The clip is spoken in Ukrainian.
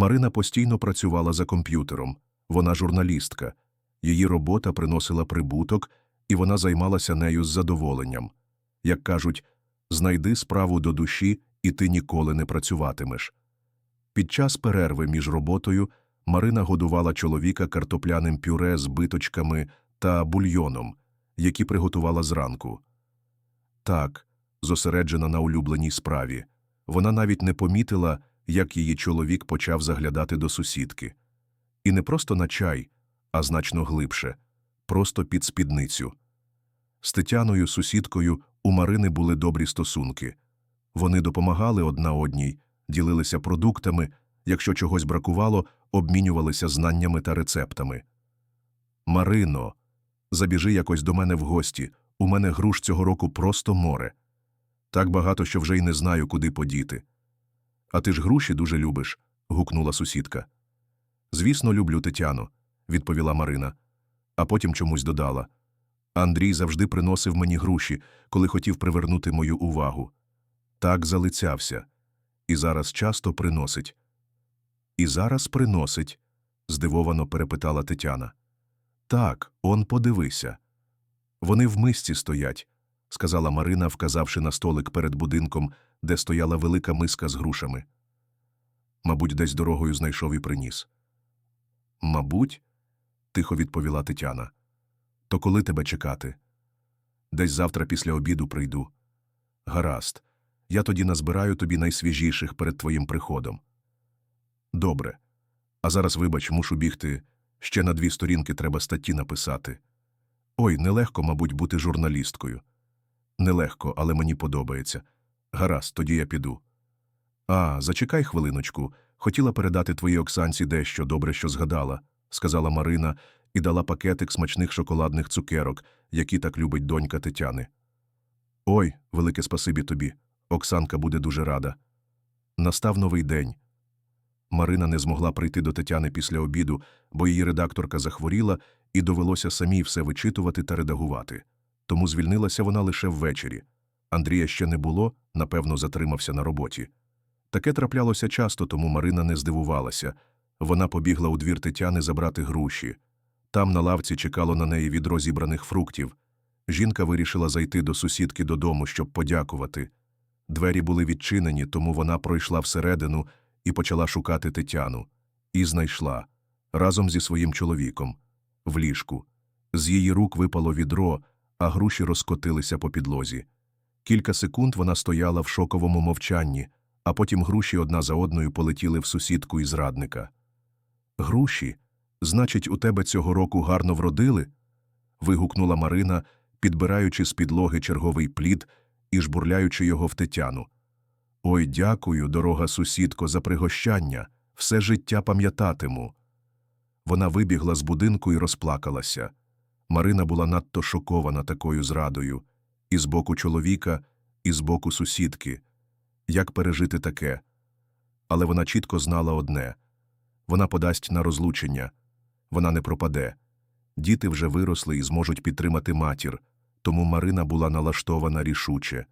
Марина постійно працювала за комп'ютером. Вона журналістка. Її робота приносила прибуток, і вона займалася нею з задоволенням. Як кажуть, знайди справу до душі, і ти ніколи не працюватимеш. Під час перерви між роботою Марина годувала чоловіка картопляним пюре з биточками та бульйоном, які приготувала зранку. Так, зосереджена на улюбленій справі, вона навіть не помітила, як її чоловік почав заглядати до сусідки. І не просто на чай, а значно глибше, просто під спідницю. З Тетяною, сусідкою, у Марини були добрі стосунки. Вони допомагали одна одній, ділилися продуктами, якщо чогось бракувало, обмінювалися знаннями та рецептами. Марино, забіжи якось до мене в гості, у мене груш цього року просто море. Так багато, що вже й не знаю, куди подіти. А ти ж груші дуже любиш? гукнула сусідка. Звісно, люблю Тетяну, відповіла Марина, а потім чомусь додала. Андрій завжди приносив мені груші, коли хотів привернути мою увагу. Так залицявся. І зараз часто приносить. І зараз приносить, здивовано перепитала Тетяна. Так, он подивися. Вони в мисці стоять, сказала Марина, вказавши на столик перед будинком, де стояла велика миска з грушами. Мабуть, десь дорогою знайшов і приніс. Мабуть, тихо відповіла Тетяна. То коли тебе чекати? Десь завтра після обіду прийду. Гаразд, я тоді назбираю тобі найсвіжіших перед твоїм приходом. Добре. А зараз, вибач, мушу бігти. Ще на дві сторінки треба статті написати. Ой, нелегко, мабуть, бути журналісткою. Нелегко, але мені подобається. Гаразд, тоді я піду. А, зачекай хвилиночку. Хотіла передати твоїй Оксанці дещо добре, що згадала, сказала Марина і дала пакетик смачних шоколадних цукерок, які так любить донька Тетяни. Ой, велике спасибі тобі. Оксанка буде дуже рада. Настав новий день. Марина не змогла прийти до Тетяни після обіду, бо її редакторка захворіла і довелося самій все вичитувати та редагувати. Тому звільнилася вона лише ввечері. Андрія ще не було, напевно, затримався на роботі. Таке траплялося часто, тому Марина не здивувалася. Вона побігла у двір Тетяни забрати груші. Там на лавці чекало на неї відро зібраних фруктів. Жінка вирішила зайти до сусідки додому, щоб подякувати. Двері були відчинені, тому вона пройшла всередину і почала шукати Тетяну. І знайшла разом зі своїм чоловіком в ліжку. З її рук випало відро, а груші розкотилися по підлозі. Кілька секунд вона стояла в шоковому мовчанні, а потім груші одна за одною полетіли в сусідку і зрадника. Груші? Значить, у тебе цього року гарно вродили? вигукнула Марина, підбираючи з підлоги черговий плід і жбурляючи його в Тетяну. Ой, дякую, дорога сусідко, за пригощання, все життя пам'ятатиму. Вона вибігла з будинку і розплакалася. Марина була надто шокована такою зрадою і з боку чоловіка, і з боку сусідки. Як пережити таке? Але вона чітко знала одне вона подасть на розлучення, вона не пропаде. Діти вже виросли і зможуть підтримати матір, тому Марина була налаштована рішуче.